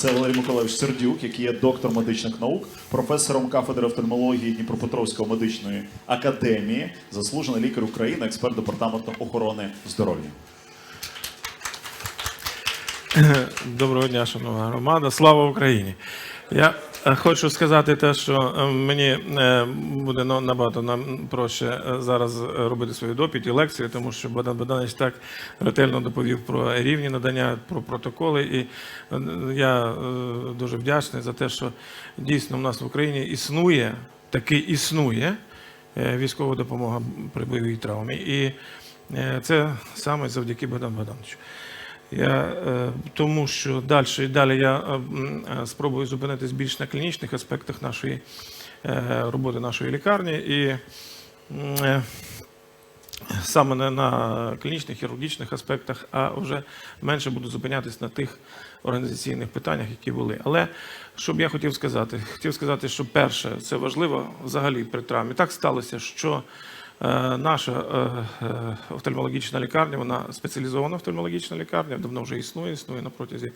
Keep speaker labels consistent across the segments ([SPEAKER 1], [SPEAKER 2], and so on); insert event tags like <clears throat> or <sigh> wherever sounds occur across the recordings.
[SPEAKER 1] Це Валерій Миколаївич Сердюк, який є доктор медичних наук, професором кафедри офтальмології Дніпропетровської медичної академії, заслужений лікар України, експерт департаменту охорони здоров'я.
[SPEAKER 2] Доброго дня, шановна громада. Слава Україні! Я хочу сказати те, що е, мені е, буде набагато нам проще е, зараз е, робити свої допіті, лекції, тому що Богдан Богданович так ретельно доповів про рівні надання, про протоколи. І е, я е, дуже вдячний за те, що дійсно в нас в Україні існує, таки існує е, військова допомога при бойовій травмі. І е, це саме завдяки Богдану Богдановичу. Я, е, тому що далі і далі я е, е, спробую зупинитись більш на клінічних аспектах нашої роботи нашої лікарні. І саме на, на клінічних хірургічних аспектах, а вже менше буду зупинятись на тих організаційних питаннях, які були. Але що б я хотів сказати? Хотів сказати, що перше, це важливо взагалі при травмі. Так сталося, що наша е, е, офтальмологічна лікарня, вона спеціалізована офтальмологічна лікарня, давно вже існує, існує на протязі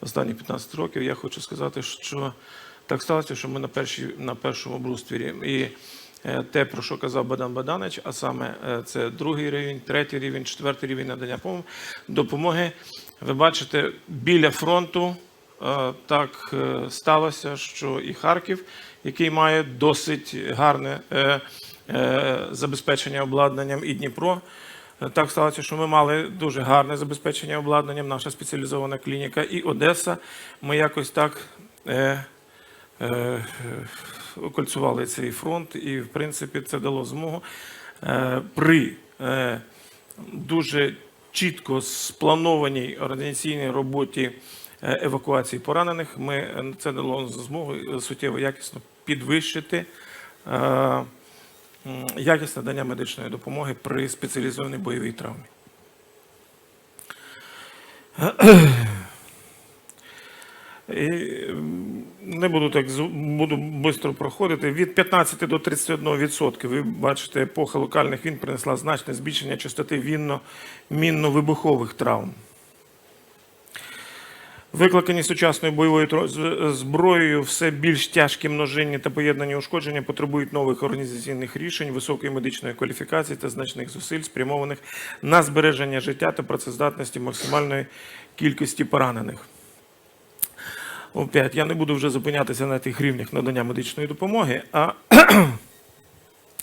[SPEAKER 2] останніх 15 років. Я хочу сказати, що так сталося, що ми на, першій, на першому бруствірі. І е, те, про що казав Богдан Богданович, а саме е, це другий рівень, третій рівень, четвертий рівень надання допомоги. Ви бачите, біля фронту е, так е, сталося, що і Харків, який має досить гарне е, е, забезпечення обладнанням, і Дніпро. Е, Так сталося, що ми мали дуже гарне забезпечення обладнанням, наша спеціалізована клініка, і Одеса. Ми якось так е, е, окольцювали цей фронт, і, в принципі, це дало змогу е, при е, дуже чітко спланованій організаційній роботі е, евакуації поранених. Ми е, це дало змогу е, суттєво якісно підвищити. е, Якість надання медичної допомоги при спеціалізованій бойовій травмі. Не буду так буду швидко проходити. Від 15 до 31 відсотки. Ви бачите, епоха локальних війн принесла значне збільшення частоти вінно-мінно-вибухових травм. Викликані сучасною бойовою зброєю, все більш тяжкі множинні та поєднані ушкодження потребують нових організаційних рішень, високої медичної кваліфікації та значних зусиль, спрямованих на збереження життя та працездатності максимальної кількості поранених. Опять, я не буду вже зупинятися на тих рівнях надання медичної допомоги, а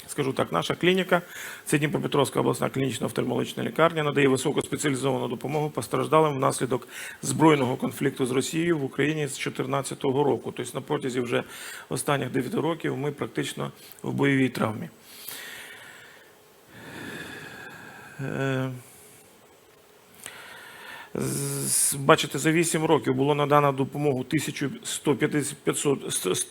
[SPEAKER 2] скажу так, наша клініка, це Дніпропетровська обласна клінічна офтальмологічна лікарня, надає високоспеціалізовану допомогу постраждалим внаслідок збройного конфлікту з Росією в Україні з 2014 року. Тобто на протязі вже останніх 9 років ми практично в бойовій травмі. Бачите, за 8 років було надано допомогу 1150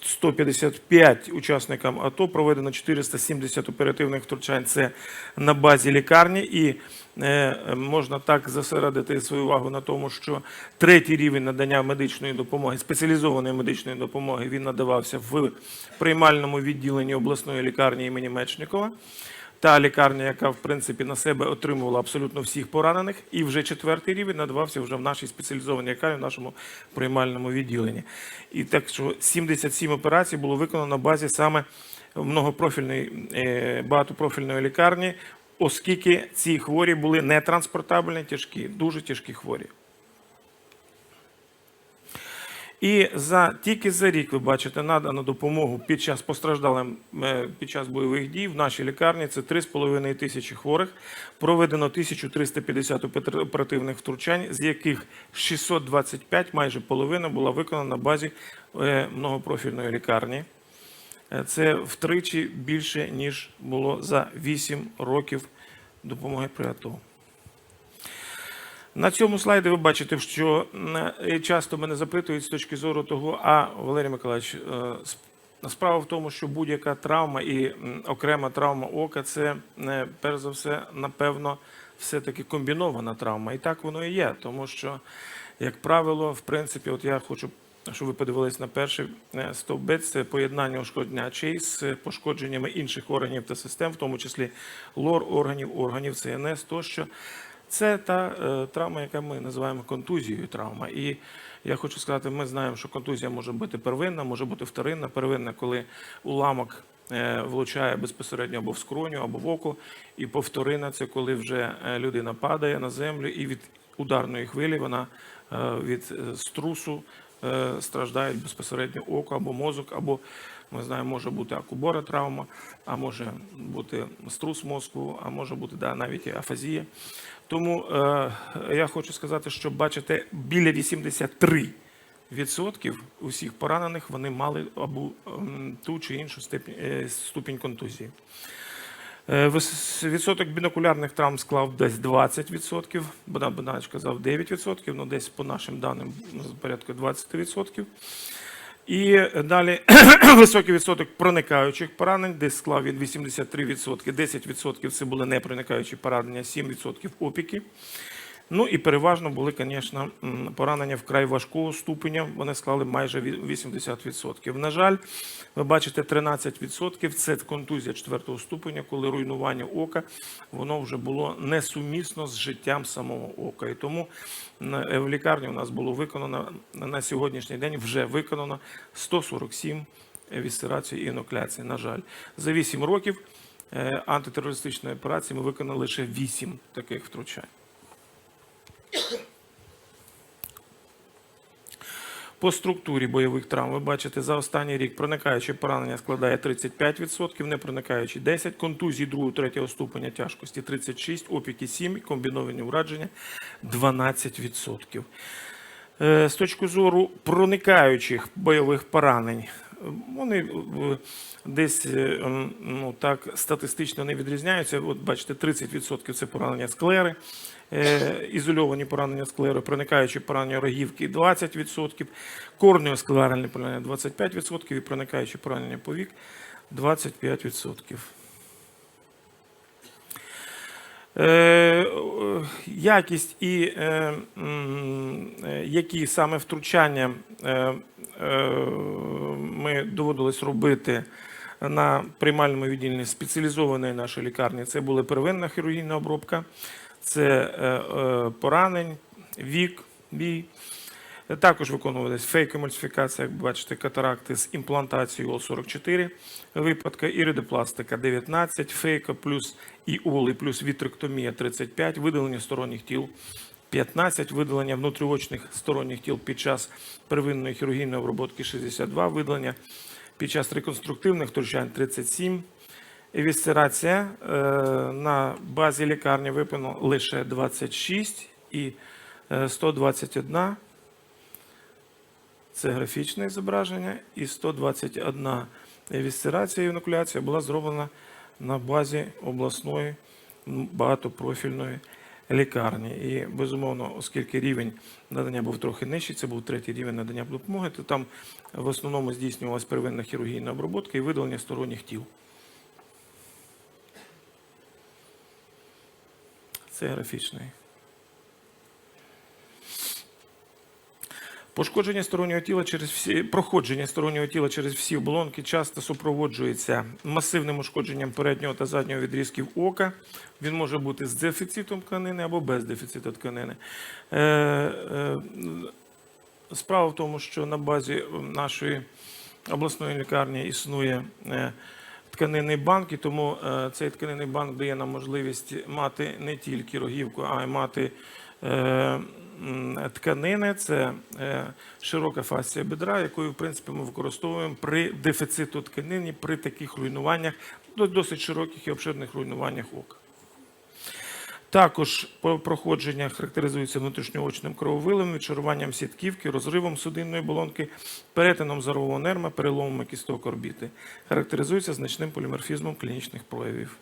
[SPEAKER 2] 155 учасникам АТО, проведено 470 оперативних втручань. Це на базі лікарні. І е, можна так зосередити свою увагу на тому, що третій рівень надання медичної допомоги, спеціалізованої медичної допомоги, він надавався в приймальному відділенні обласної лікарні імені Мечникова та лікарня, яка в принципі на себе отримувала абсолютно всіх поранених, і вже четвертий рівень надавався вже в нашій спеціалізованій лікарні, в нашому приймальному відділенні. І так що 77 операцій було виконано на базі саме многопрофільної е, багатопрофільної лікарні, оскільки ці хворі були нетранспортабельні, тяжкі, дуже тяжкі хворі. І за тільки за рік ви бачите надану допомогу під час постраждалим е, під час бойових дій в нашій лікарні. Це 3,5 тисячі хворих. Проведено 1350 опер- оперативних втручань, з яких 625, майже половина, була виконана на базі е, многопрофільної лікарні. Е, Це втричі більше ніж було за 8 років допомоги при АТО. На цьому слайді ви бачите, що е, часто мене запитують з точки зору того, а Валерій Миколаївич, е, справа в тому, що будь-яка травма і окрема травма ока це е, перш за все, напевно, все-таки комбінована травма. І так воно і є, тому що, як правило, в принципі, от я хочу. Щоб ви подивились на перший стовбець, це поєднання ушкодження очей з пошкодженнями інших органів та систем, в тому числі лор органів, органів ЦНС тощо. Це та е, травма, яка ми називаємо контузією травма. І Я хочу сказати, ми знаємо, що контузія може бути первинна, може бути вторинна. Первинна, коли уламок е, влучає безпосередньо або в скроню, або в око. І повторина це коли вже е, людина падає на землю і від ударної хвилі вона е, від е, струсу е, страждає безпосередньо око або мозок, або ми знаємо, може бути акубора травма, а може бути струс мозку, а може бути да, навіть афазія. Тому е, я хочу сказати, що бачите, біля 83 відсотків усіх поранених вони мали або ту чи іншу степінь, е, ступінь контузії. Е, Відсоток бінокулярних травм склав десь 20%. Богдан Богданович казав 9%, ну десь по нашим даним порядку 20%. І далі <clears throat> високий відсоток проникаючих поранень, десь склав він 83%, 10% це були непроникаючі поранення, 7% опіки. Ну і переважно були, звісно, поранення вкрай важкого ступеня. Вони склали майже ві- 80%. На жаль, ви бачите, 13% це контузія четвертого ступеня, коли руйнування ока воно вже було несумісно з життям самого ока. І тому е, в лікарні у нас було виконано на сьогоднішній день вже виконано 147 вісцерацій і інокуляцій. На жаль, за 8 років е, антитерористичної операції ми виконали лише 8 таких втручань. По структурі бойових травм ви бачите, за останній рік проникаюче поранення складає 35%, непроникаючі 10%, контузії другого, третього ступеня тяжкості 36%, опіки 7%, комбіновані ураження 12%. Е, З точки зору проникаючих бойових поранень, вони е, десь е, ну, так статистично не відрізняються. От бачите, 30% це поранення склери, ізольовані поранення склери, проникаючі поранення рогівки 20%, корнеосклеральне поранення 25% і проникаючі поранення повік 25%. Е, е, якість і е, е, які саме втручання е, е, ми доводилось робити на приймальному відділенні спеціалізованої нашої лікарні. Це була первинна хірургійна обробка, це е, е, поранень, вік, бій. Також виконувалась фейкомульсифікація, як бачите, катаракти з імплантацією ОЛ-44 випадка, іридопластика 19, фейка плюс іоли плюс вітректомія 35, видалення сторонніх тіл 15, видалення внутріочних сторонніх тіл під час первинної хірургійної обробки 62, видалення під час реконструктивних втручань 37, Евісцерація е, на базі лікарні випано лише 26 і е, 121 це графічне зображення, і 121 евісцерація і інокуляція була зроблена на базі обласної багатопрофільної лікарні. І безумовно, оскільки рівень надання був трохи нижчий, це був третій рівень надання допомоги, то там в основному здійснювалася первинна хірургійна обробка і видалення сторонніх тіл. Це графічний. Пошкодження стороннього тіла через всі проходження стороннього тіла через всі оболонки часто супроводжується масивним ушкодженням переднього та заднього відрізків ока. Він може бути з дефіцитом тканини або без дефіциту тканини. Е, е, справа в тому, що на базі нашої обласної лікарні існує е, тканинний банк, і тому е, цей тканинний банк дає нам можливість мати не тільки рогівку, а й мати е, тканини. Це е, широка фасція бедра, якою в принципі ми використовуємо при дефіциту тканини, при таких руйнуваннях, до- досить широких і обширних руйнуваннях ока. Також проходження характеризується внутрішньоочним крововилом, відшаруванням сітківки, розривом судинної болонки, перетином зорового нерма, переломами кісток орбіти. Характеризується значним поліморфізмом клінічних проявів.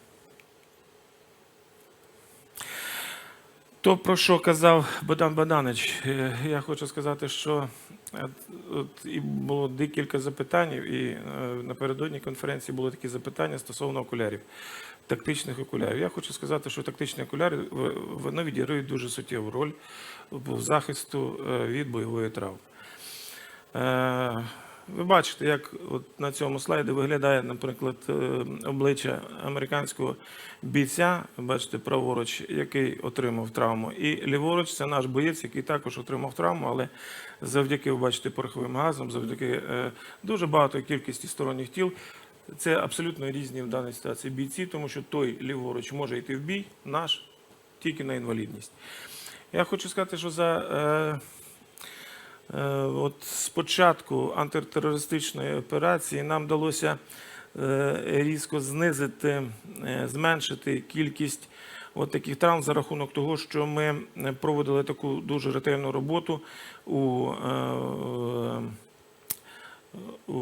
[SPEAKER 2] То, про що казав Богдан Богданович, е, я хочу сказати, що е, от і було декілька запитань, і е, напередодні конференції були такі запитання стосовно окулярів, тактичних окулярів. Я хочу сказати, що тактичні окуляри вони відіграють дуже суттєву роль в захисту е, від бойової травми. Е, Ви бачите, як от на цьому слайді виглядає, наприклад, е, обличчя американського бійця. Бачите, праворуч, який отримав травму, і ліворуч це наш боєць, який також отримав травму, але завдяки, ви бачите, пороховим газам, завдяки дуже багатої кількості сторонніх тіл. Це абсолютно різні в даній ситуації бійці, тому що той ліворуч може йти в бій, наш тільки на інвалідність. Я хочу сказати, що за е, Е, От спочатку антитерористичної операції нам вдалося е, різко знизити, е, зменшити кількість от таких травм за рахунок того, що ми е, проводили таку дуже ретельну роботу у, е, у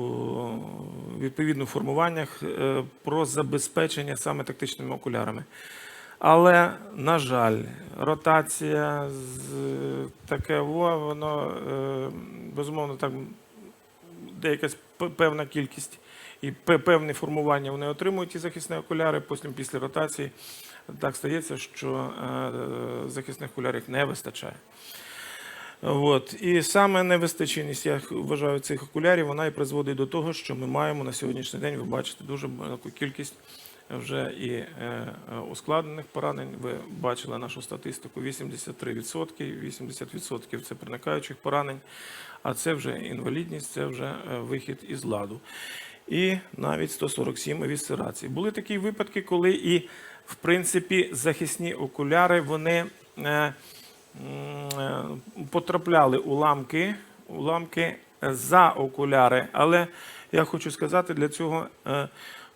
[SPEAKER 2] відповідних формуваннях е, про забезпечення саме тактичними окулярами. Але, на жаль, ротація з- таке, во, воно е, безумовно так де якась певна кількість і певне формування вони отримують ті захисні окуляри. Потім після ротації так стається, що е, захисних окулярів не вистачає. От. І саме невистаченість, я вважаю, цих окулярів, вона і призводить до того, що ми маємо на сьогоднішній день, ви бачите, дуже велику кількість вже і е, е, ускладнених поранень. Ви бачили нашу статистику: 83%, 80% це проникаючих поранень, а це вже інвалідність, це вже е, вихід із ладу. І навіть 147 евісцерацій. Були такі випадки, коли і, в принципі, захисні окуляри вони. Е, потрапляли уламки, уламки за окуляри. Але я хочу сказати, для цього е,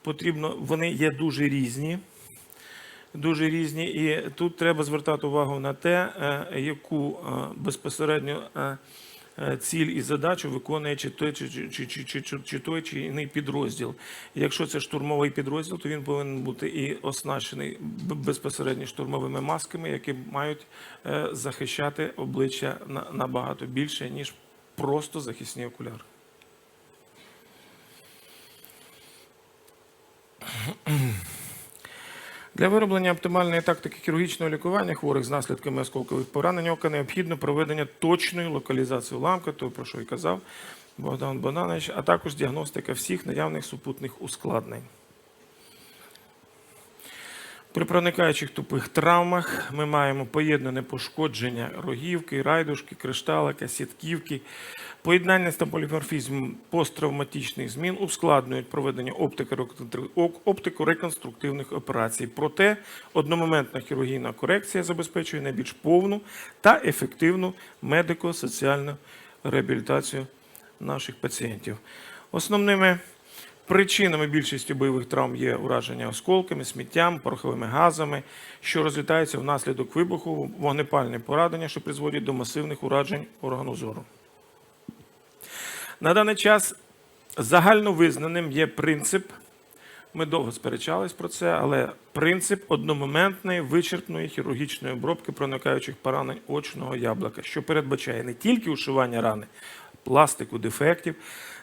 [SPEAKER 2] потрібно, вони є дуже різні. Дуже різні, і тут треба звертати увагу на те, е, яку безпосередньо ціль і задачу виконує чи той, чи, чи, чи, чи, чи, чи, той чи іний підрозділ. Якщо це штурмовий підрозділ, то він повинен бути і оснащений безпосередньо штурмовими масками, які мають е, захищати обличчя на- набагато більше, ніж просто захисні окуляри. Для вироблення оптимальної тактики хірургічного лікування хворих з наслідками осколкових поранень ока необхідно проведення точної локалізації уламка, то про що і казав Богдан Богданович, а також діагностика всіх наявних супутних ускладнень. При проникаючих тупих травмах ми маємо поєднане пошкодження рогівки, райдушки, кришталика, сітківки. Поєднання та поліморфізм посттравматичних змін ускладнюють проведення оптико-реконструктивних операцій. Проте одномоментна хірургійна корекція забезпечує найбільш повну та ефективну медико-соціальну реабілітацію наших пацієнтів. Основними Причинами більшості бойових травм є ураження осколками, сміттям, пороховими газами, що розлітаються внаслідок вибуху, вогнепальне поранення, що призводять до масивних уражень органу зору. На даний час загальновизнаним є принцип. Ми довго сперечались про це, але принцип одномоментної вичерпної хірургічної обробки проникаючих поранень очного яблука, що передбачає не тільки ушивання рани, пластику, дефектів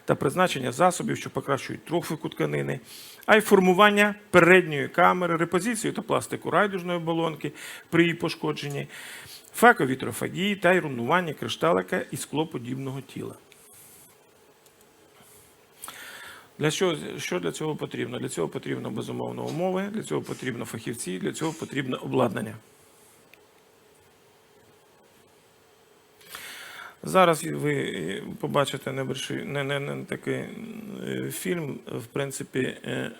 [SPEAKER 2] та призначення засобів, що покращують трофіку тканини, а й формування передньої камери, репозицію та пластику райдужної оболонки при її пошкодженні, фековітрофагії та й руйнування кришталика і склоподібного тіла. Для що, що для цього потрібно? Для цього потрібно безумовно умови, для цього потрібно фахівці, для цього потрібно обладнання. Зараз ви е, побачите не, не, не такий е, фільм, в принципі, е,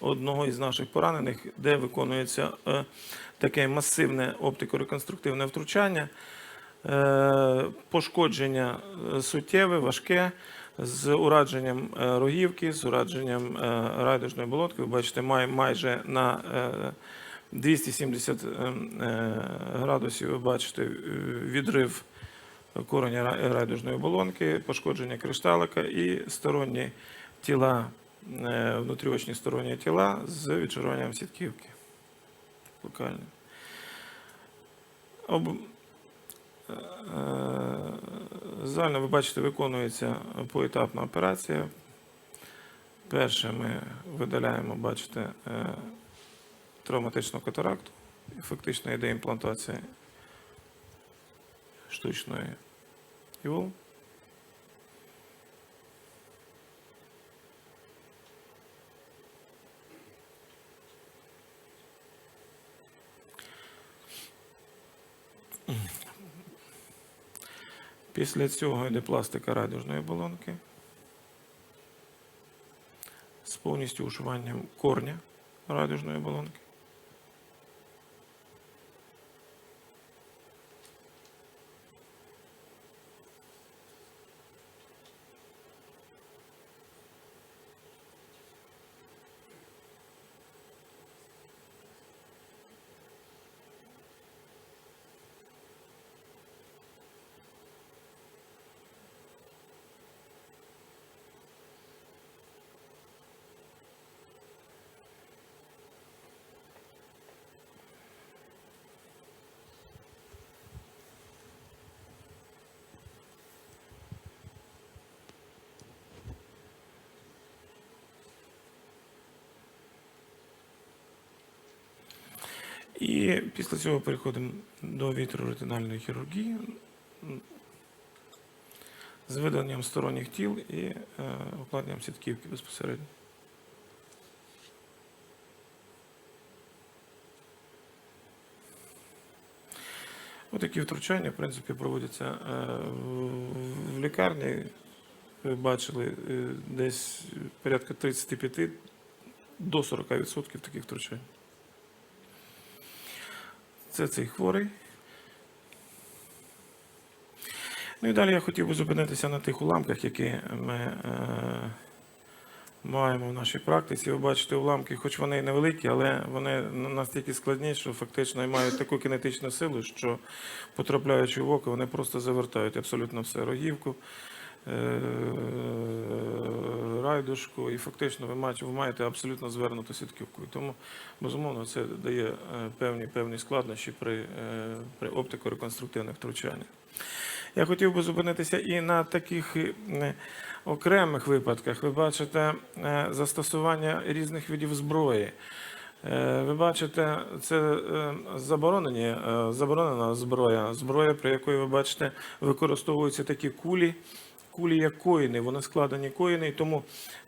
[SPEAKER 2] одного із наших поранених, де виконується таке масивне оптико-реконструктивне втручання. Пошкодження суттєве, важке, з урадженням рогівки, з урадженням е, райдужної болотки. Ви бачите, май, майже на е, 270 е, е, градусів ви бачите відрив кореня ра- райдужної оболонки, пошкодження кришталика і сторонні тіла, е, внутріочні сторонні тіла з відшаруванням сітківки. Локально. Об... е, Загально, ви бачите, виконується поетапна операція. Перше ми видаляємо, бачите, е, травматичну катаракту. Фактично йде імплантація штучної. Evil. Після цього йде пластика радіжної балонки з повністю ушиванням корня радіжної балонки І після цього переходимо до вітроретинальної хірургії з видаленням сторонніх тіл і е, укладенням сітківки безпосередньо. Отакі втручання, в принципі, проводяться е, в- в лікарні. Ви бачили е, десь порядка 35 до 40% таких втручань. Це цей хворий. Ну і далі я хотів би зупинитися на тих уламках, які ми е, маємо в нашій практиці. Ви бачите уламки, хоч вони і невеликі, але вони настільки складні, що фактично мають таку кінетичну силу, що потрапляючи в око, вони просто завертають абсолютно все рогівку. Е, Райдушку, і фактично ви маєте, абсолютно звернуту сітківку. І тому, безумовно, це дає е, певні, певні складнощі при, е, при оптико-реконструктивних втручаннях. Я хотів би зупинитися і на таких окремих випадках. Ви бачите застосування різних видів зброї. Ви бачите, це заборонені, заборонена зброя, зброя, при якої ви бачите, використовуються такі кулі. Кулі як коїни, вони складені коїни, і тому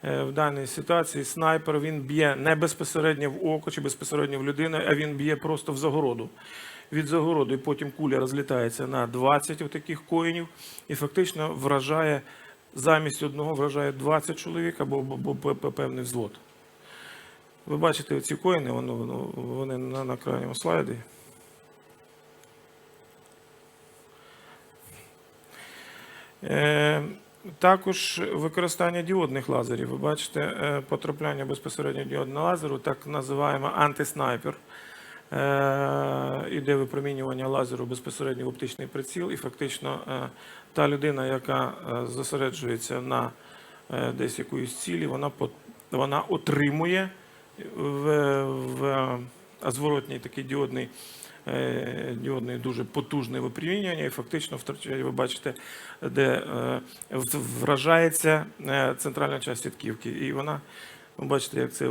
[SPEAKER 2] е, в даній ситуації снайпер він б'є не безпосередньо в око чи безпосередньо в людину, а він б'є просто в загороду. Від загороду, і потім куля розлітається на 20 таких коїнів і фактично вражає замість одного вражає 20 чоловік або, або, або певний взвод. Ви бачите ці коїни, вони, вони- на, на крайньому слайді. Також використання діодних лазерів. Ви бачите е, потрапляння безпосередньо діодного лазеру, так називаємо антиснайпер. Е, Іде випромінювання лазеру безпосередньо в оптичний приціл, і фактично е, та людина, яка е, зосереджується на е, десь якоїсь цілі, вона, вона отримує в, в зворотній такий діодний, е, діодний дуже потужне випромінювання, і фактично втрачає, ви бачите, де е, вражається е, центральна частина сітківки. І вона, ви бачите, як це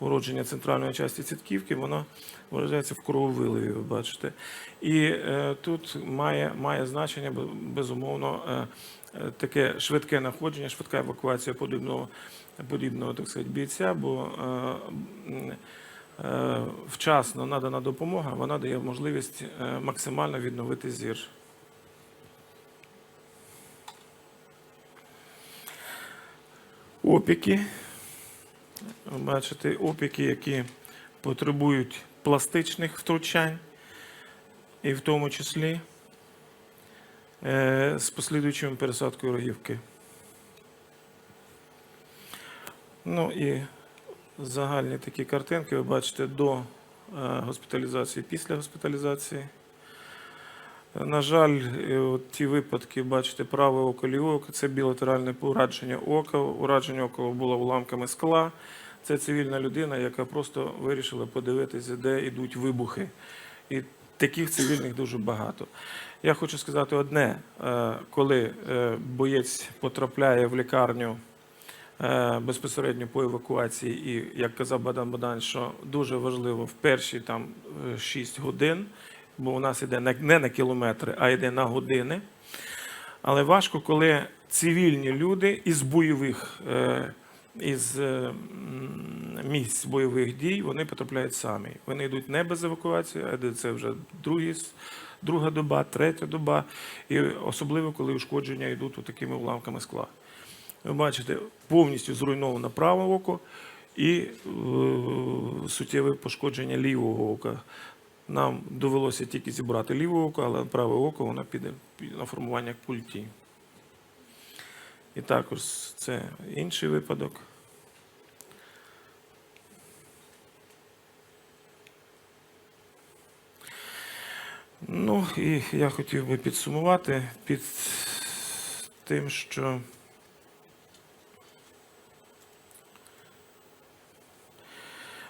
[SPEAKER 2] уродження центральної частини сітківки, воно виражається в крововиливі, ви бачите. І е, тут має, має значення, бе- безумовно, е, е, таке швидке находження, швидка евакуація подібного, так сказати, бійця, бо е, е, вчасно надана допомога, вона дає можливість е, максимально відновити зір. Опіки. Бачите, опіки, які потребують пластичних втручань, і в тому числі е, з послідуючою пересадкою рогівки. Ну і загальні такі картинки ви бачите до е, госпіталізації, після госпіталізації. На жаль, е, от ті випадки, бачите, праве око, ліве це білатеральне ураження ока. Ураження ока було уламками скла. Це цивільна людина, яка просто вирішила подивитися, де йдуть вибухи. І таких цивільних дуже багато. Я хочу сказати одне: е, коли е, боєць потрапляє в лікарню е, безпосередньо по евакуації, і як казав Бадан Бадан, що дуже важливо в перші там 6 годин, бо у нас йде не на кілометри, а йде на години. Але важко, коли цивільні люди із бойових е, із е, місць бойових дій вони потрапляють самі. Вони йдуть не без евакуації, а це вже другі, друга доба, третя доба, і особливо коли ушкодження йдуть такими уламками скла. Ви бачите, повністю зруйновано праве око і е, суттєве пошкодження лівого ока. Нам довелося тільки зібрати ліве око, але праве око воно піде на формування культі. І також це інший випадок. Ну і я хотів би підсумувати під тим, що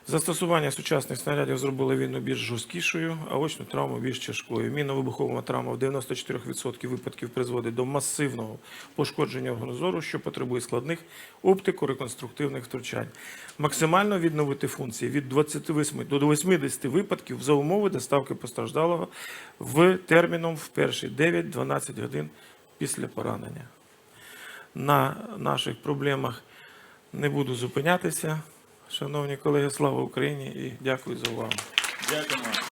[SPEAKER 2] Застосування сучасних снарядів зробило війну більш жорсткішою, а очну травму більш тяжкою. Мінно-вибухова травма в 94% випадків призводить до масивного пошкодження органу зору, що потребує складних оптико-реконструктивних втручань. Максимально відновити функції від 28 до 80 випадків за умови доставки постраждалого в терміном в перші 9-12 годин після поранення. На наших проблемах не буду зупинятися. Шановні колеги, слава Україні і дякую за увагу.
[SPEAKER 1] Дякуємо.